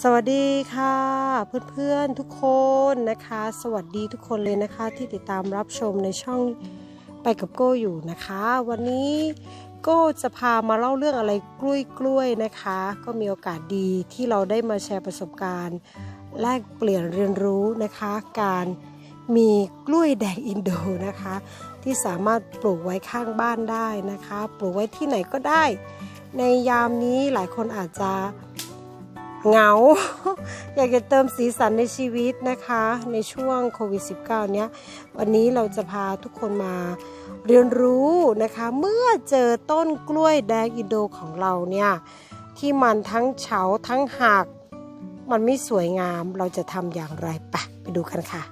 สวัสดีค่ะเพื่อนๆทุกคนนะคะ สวัสดีทุกคนเลยนะคะ ที่ติดตามรับชมในช่องไปกับโก้อยู่นะคะ วันนี้โก้จะพามาเล่าเรื่องอะไรกล้วยกล้วยๆนะคะ ก็มีโอกาสดีที่เราได้มาแชร์ประสบการณ์ แลกเปลี่ยนเรียนรู้นะคะ การมีกล้วยแดงอินโดนะคะ ที่สามารถปลูกไว้ข้างบ้านได้นะคะ ปลูกไว้ที่ไหนก็ได้ ในยามนี้หลายคนอาจจะ เหงา อยากจะเติมสีสันในชีวิตนะคะ ในช่วงโควิด -19 เนี้ย วันนี้เราจะพาทุกคนมาเรียนรู้นะคะ เมื่อเจอต้นกล้วยแดงอินโดของเราเนี่ย ที่มันทั้งเฉาทั้งหัก มันไม่สวยงามเราจะทำอย่างไรไปไปดูกันค่ะ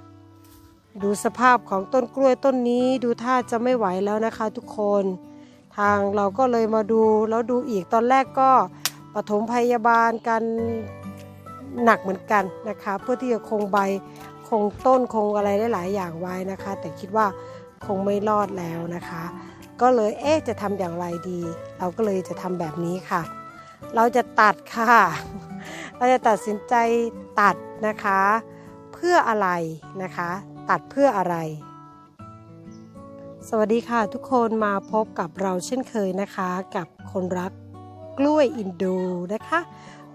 ดูสภาพของต้นกล้วยต้นนี้ดูท่าจะไม่ไหวแล้วนะคะทุกคน ทางเราก็เลยมาดูแล้วดูอีกตอนแรกก็ ปฐมพยาบาลกันหนักเหมือนกันนะคะ เพื่อที่จะคงใบคงต้นคงอะไรได้หลายอย่างไว้นะคะ แต่คิดว่าคงไม่รอดแล้วนะคะ ก็เลยเอ๊ะจะทำอย่างไรดี เราก็เลยจะทำแบบนี้ค่ะ เราจะตัดค่ะ เราจะตัดสินใจตัดนะคะ เพื่ออะไรนะคะ ตัดเพื่ออะไร สวัสดีค่ะทุกคนมาพบกับเราเช่นเคยนะคะ กับคนรัก กล้วยอินโดนะคะ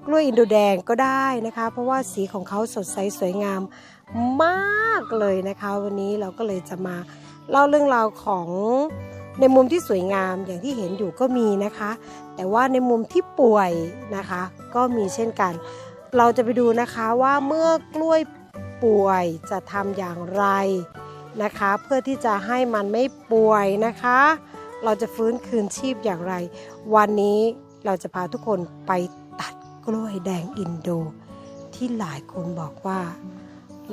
กล้วยอินโดแดงก็ได้นะคะ เพราะว่าสีของเขาสดใสสวยงามมากเลยนะคะ วันนี้เราก็เลยจะมาเล่าเรื่องราวของในมุมที่สวยงามอย่างที่เห็นอยู่ก็มีนะคะ แต่ว่าในมุมที่ป่วยนะคะ ก็มีเช่นกัน เราจะไปดูนะคะว่าเมื่อกล้วยป่วยจะทำอย่างไรนะคะ เพื่อที่จะให้มันไม่ป่วยนะคะ เราจะฟื้นคืนชีพอย่างไร วันนี้ เราจะพาทุกคนไปตัดกล้วยแดงอินโด ที่หลายคนบอกว่า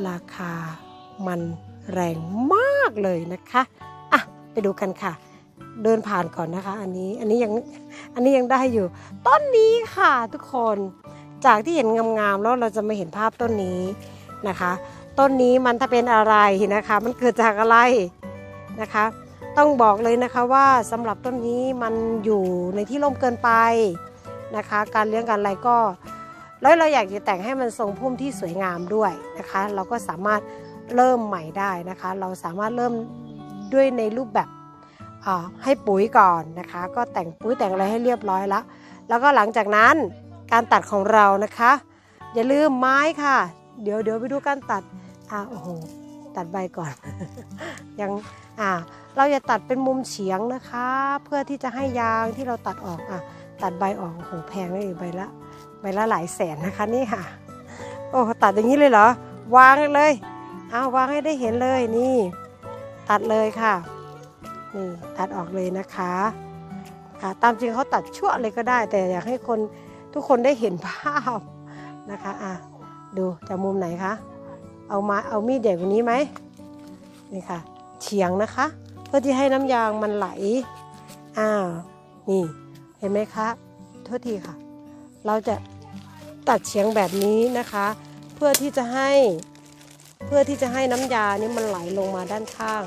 ราคามันแรงมากเลยนะคะอะไปดูกันค่ะ เดินผ่านก่อนนะคะ อันนี้อันนี้ยังอันนี้ยังได้อยู่ ต้นนี้ค่ะทุกคนจากที่เห็นงามๆแล้วเราจะไม่เห็นภาพต้นนี้นะคะ ต้นนี้มันถ้าเป็นอะไรนะคะ มันเกิดจากอะไรนะคะ ต้องบอกเลยนะคะว่าสำหรับต้นนี้มันอยู่ในที่ร่มเกินไปนะคะ การเลี้ยงการอะไรก็แล้วเราอยากจะแต่งให้มันทรงพุ่มที่สวยงามด้วยนะคะ เราก็สามารถเริ่มใหม่ได้นะคะ เราสามารถเริ่มด้วยในรูปแบบให้ปุ๋ยก่อนนะคะ ก็แต่งปุ๋ยแต่งอะไรให้เรียบร้อยแล้วแล้วก็หลังจากนั้นการตัดของเรานะคะ อย่าลืมไม้ค่ะ เดี๋ยวเดี๋ยวไปดูการตัดอ่าโอ้โหตัดใบก่อน อยังอ่าเราจะตัดเป็นมุมเฉียงนะคะ เพื่อที่จะให้ยางที่เราตัดออกอะตัดใบออกโอ้โหแพงเลยใบละใบละหลายแสนนะคะนี่ค่ะ โอ้ตัดอย่างนี้เลยเหรอวางเลยเอาวางให้ได้เห็นเลยนี่ ตัดเลยค่ะนี่ตัดออกเลยนะคะค่ะตามจริงเขาตัดชั่วเลยก็ได้ แต่อยากให้คนทุกคนได้เห็นภาพนะคะอะดูจากมุมไหนคะเอามาเอามีดใหญ่กว่านี้ไหมนี่ค่ะ เฉียงนะคะ เพื่อที่ให้น้ำยางมันไหล อ้าว นี่เห็นไหมคะโทษทีค่ะ เราจะตัดเฉียงแบบนี้นะคะ เพื่อที่จะให้เพื่อที่จะให้น้ำยานี่มันไหลลงมาด้านข้าง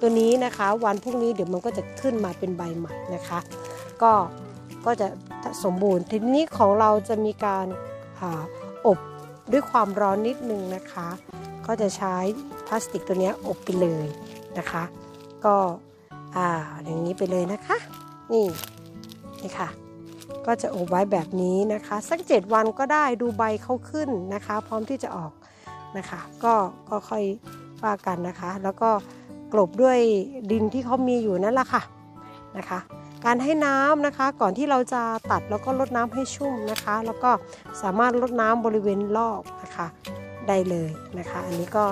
ตัวนี้นะคะ วันพรุ่งนี้เดี๋ยวมันก็จะขึ้นมาเป็นใบใหม่นะคะ ก็ก็จะสมบูรณ์ทีนี้ของเราจะมีการออบด้วยความร้อนนิดนึงนะคะ ก็จะใช้พลาสติกตัวนี้อบไปเลยนะคะ ก็อ่าอย่างนี้ไปเลยนะคะ นี่นี่ค่ะ ก็จะอบไว้แบบนี้นะคะ สักเจ็ดวันก็ได้ดูใบเขาขึ้นนะคะ พร้อมที่จะออกนะคะ ก็ก็ค่อยว่ากันนะคะ แล้วก็กลบด้วยดินที่เขามีอยู่นั่นแหละค่ะนะคะ การให้น้ำนะคะก่อนที่เราจะตัดแล้วก็ลดน้ำให้ชุ่มนะคะ แล้วก็สามารถลดน้ำบริเวณรอบนะคะ ได้เลยนะคะ อันนี้ก็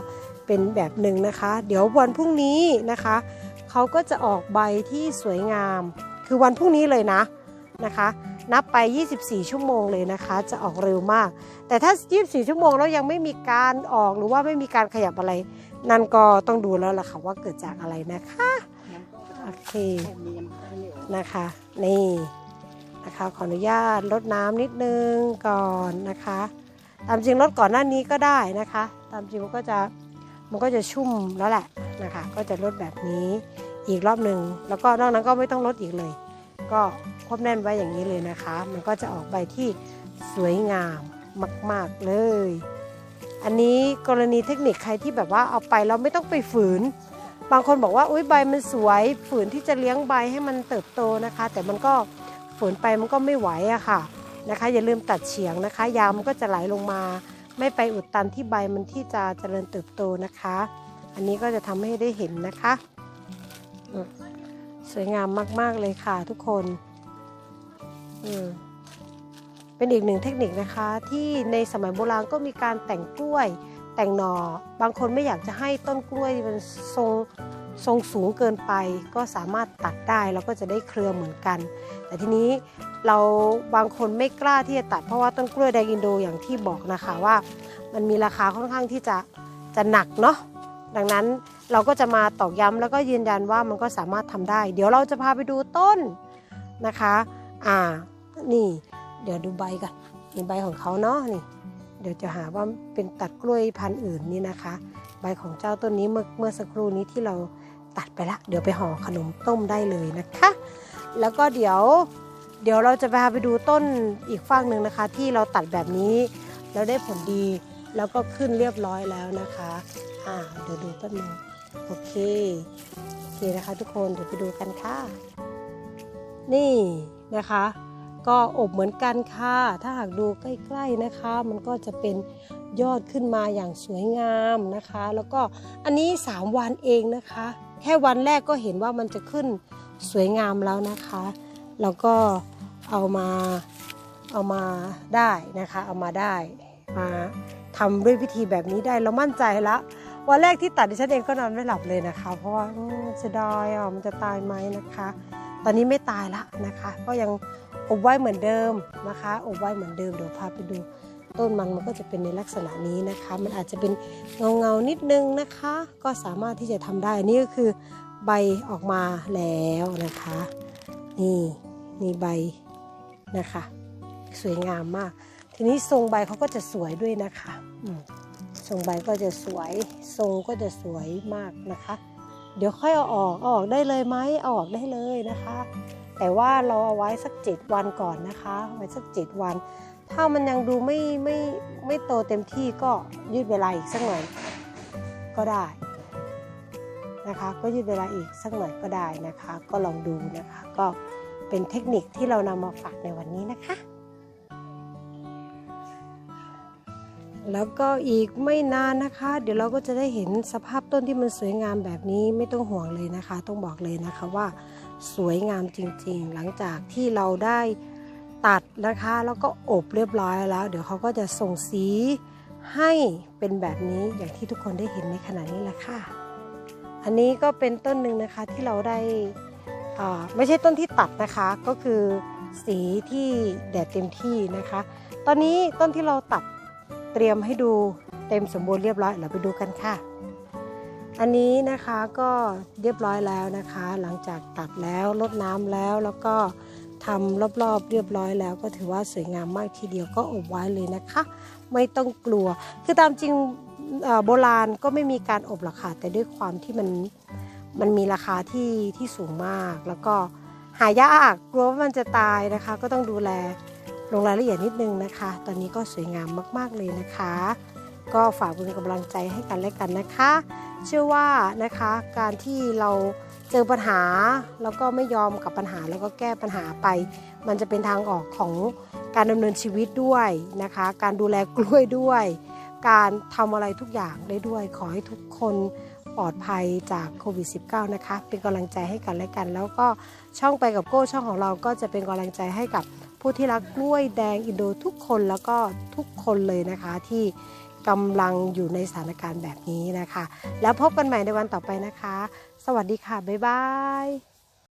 เป็นแบบหนึ่งนะคะ เดี๋ยววันพรุ่งนี้นะคะเขาก็จะออกใบที่สวยงาม คือวันพรุ่งนี้เลยนะนะคะ นับไป 24 ชั่วโมงเลยนะคะ จะออกเร็วมาก แต่ถ้า 24 ชั่วโมงแล้วยังไม่มีการออกหรือว่าไม่มีการขยับอะไร นั่นก็ต้องดูแล้วล่ะค่ะว่าเกิดจากอะไรนะคะโอเคนะคะนี่นะคะขออนุญาตลดน้ำนิดนึงก่อนนะคะ ตามจริงลดก่อนหน้านี้ก็ได้นะคะ ตามจริงมันก็จะมันก็จะชุ่มแล้วแหละนะคะ ก็จะลดแบบนี้อีกรอบหนึ่งแล้วก็นอกนั้นก็ไม่ต้องลดอีกเลย ก็ควบแน่นไว้อย่างนี้เลยนะคะ มันก็จะออกใบที่สวยงามมาก ๆเลย อันนี้กรณีเทคนิคใครที่แบบว่าเอาไปแล้วไม่ต้องไปฝืน บางคนบอกว่าอุ้ยใบมันสวย ฝืนที่จะเลี้ยงใบให้มันเติบโตนะคะ แต่มันก็ฝืนไปมันก็ไม่ไหวอะค่ะ นะคะ อย่าลืมตัดเฉียงนะคะ ยาวมันก็จะไหลลงมา ไม่ไปอุดตันที่ใบมันที่จะเจริญเติบโตนะคะ อันนี้ก็จะทำให้ได้เห็นนะคะ สวยงามมาก ๆ เลยค่ะทุกคนเป็นอีกหนึ่งเทคนิคนะคะ ที่ในสมัยโบราณก็มีการแต่งกล้วยแต่งหนอ่อบางคนไม่อยากจะให้ต้นกล้วยมันทรง ทรงสูงเกินไปก็สามารถตัดได้แล้วก็จะได้เครือเหมือนกัน แต่ทีนี้เราบางคนไม่กล้าที่จะตัดเพราะว่าต้นกล้วยแดงอินโดอย่างที่บอกนะคะว่า มันมีราคาค่อนข้างที่จะจะหนักเนาะดังนั้นเราก็จะมาตอกย้ำแล้วก็ยืนยันว่ามันก็สามารถทำได้ เดี๋ยวเราจะพาไปดูต้นนะคะอ่านี่ เดี๋ยวดูใบกันนี่ใบของเขาเนาะนี่ เดี๋ยวจะหาว่าเป็นตัดกล้วยพันธุ์อื่นนี่นะคะ ใบของเจ้าต้นนี้เมื่อเมื่อสักครู่นี้ที่เรา ตัดไปละ เดี๋ยวไปห่อขนมต้มได้เลยนะคะ แล้วก็เดี๋ยว เดี๋ยวเราจะพาไปดูต้นอีกฝั่งหนึ่งนะคะ ที่เราตัดแบบนี้ แล้วได้ผลดี แล้วก็ขึ้นเรียบร้อยแล้วนะคะ อ่า เดี๋ยวดูแป๊บนึงโอเค โอเคนะคะ ทุกคน เดี๋ยวไปดูกันค่ะ นี่นะคะ ก็อบเหมือนกันค่ะ ถ้าหากดูใกล้ๆนะคะ มันก็จะเป็นยอดขึ้นมาอย่างสวยงามนะคะ แล้วก็อันนี้ 3 วันเองนะคะ แค่วันแรกก็เห็นว่ามันจะขึ้นสวยงามแล้วนะคะ แล้วก็เอามาเอามาได้นะคะ เอามาได้มาทำด้วยวิธีแบบนี้ได้เรามั่นใจละวันแรกที่ตัดดิฉันเองก็นอนไม่หลับเลยนะคะ เพราะว่าอืมเสียดายอะมันจะตายไหมนะคะ ตอนนี้ไม่ตายละนะคะ ก็ยังอบไว้เหมือนเดิมนะคะ อบไว้เหมือนเดิมเดี๋ยวพาไปดู ต้นมันมันก็จะเป็นในลักษณะนี้นะคะ มันอาจจะเป็นเงาเงานิดนึงนะคะ ก็สามารถที่จะทำได้อันนี่ก็คือใบออกมาแล้วนะคะ นี่นี่ใบนะคะ สวยงามมาก ทีนี้ทรงใบเขาก็จะสวยด้วยนะคะทรงใบก็จะสวยทรงก็จะสวยมากนะคะ เดี๋ยวค่อยเอาออกเอาออกได้เลยไหมเอาออกได้เลยนะคะ แต่ว่าเราเอาไว้สัก 7 วันก่อนนะคะไว้สัก 7 วัน ถ้ามันยังดูไม่ไม่ไม่โตเต็มที่ก็ยืดเวลาอีกสักหน่อยก็ได้นะคะก็ยืดเวลาอีกสักหน่อยก็ได้นะคะ ก็ลองดูนะคะก็เป็นเทคนิคที่เรานำมาฝากในวันนี้นะคะ แล้วก็อีกไม่นานนะคะ เดี๋ยวเราก็จะได้เห็นสภาพต้นที่มันสวยงามแบบนี้ไม่ต้องห่วงเลยนะคะ ต้องบอกเลยนะคะว่าสวยงามจริงๆ หลังจากที่เราได้ ตัดนะคะ แล้วก็อบเรียบร้อยแล้ว เดี๋ยวเขาก็จะส่งสีให้เป็นแบบนี้อย่างที่ทุกคนได้เห็นในขณะนี้แหละค่ะ อันนี้ก็เป็นต้นหนึ่งนะคะที่เราได้อ่าไม่ใช่ต้นที่ตัดนะคะก็คือสีที่แดดเต็มที่นะคะ ตอนนี้ต้นที่เราตัดเตรียมให้ดูเต็มสมบูรณ์เรียบร้อยเราไปดูกันค่ะ อันนี้นะคะก็เรียบร้อยแล้วนะคะ หลังจากตัดแล้วลดน้ำแล้วแล้วก็ ทำรอบๆเรียบร้อยแล้ว ก็ถือว่าสวยงามมากทีเดียวก็อบไว้เลยนะคะ ไม่ต้องกลัว คือตามจริงโบราณก็ไม่มีการอบหรอกค่ะแต่ด้วยความที่มันมันมีราคาที่ที่สูงมาก แล้วก็หายากกลัวว่ามันจะตายนะคะ ก็ต้องดูแลลงรายละเอียดนิดนึงนะคะ ตอนนี้ก็สวยงามมากๆเลยนะคะ ก็ฝากเป็นกำลังใจให้กันและกันนะคะ เชื่อว่านะคะการที่เรา เจอปัญหาแล้วก็ไม่ยอมกับปัญหาแล้วก็แก้ปัญหาไป มันจะเป็นทางออกของการดำเนินชีวิตด้วยนะคะ การดูแลกล้วยด้วย การทำอะไรทุกอย่างได้ด้วย ขอให้ทุกคนปลอดภัยจากโควิด -19 นะคะ เป็นกำลังใจให้กันและกัน แล้วก็ช่องไปกับโก้ช่องของเราก็จะเป็นกำลังใจให้กับผู้ที่รักกล้วยแดงอินโดทุกคนแล้วก็ทุกคนเลยนะคะที่กำลังอยู่ในสถานการณ์แบบนี้นะคะ แล้วพบกันใหม่ในวันต่อไปนะคะ สวัสดีค่ะ บ๊ายบาย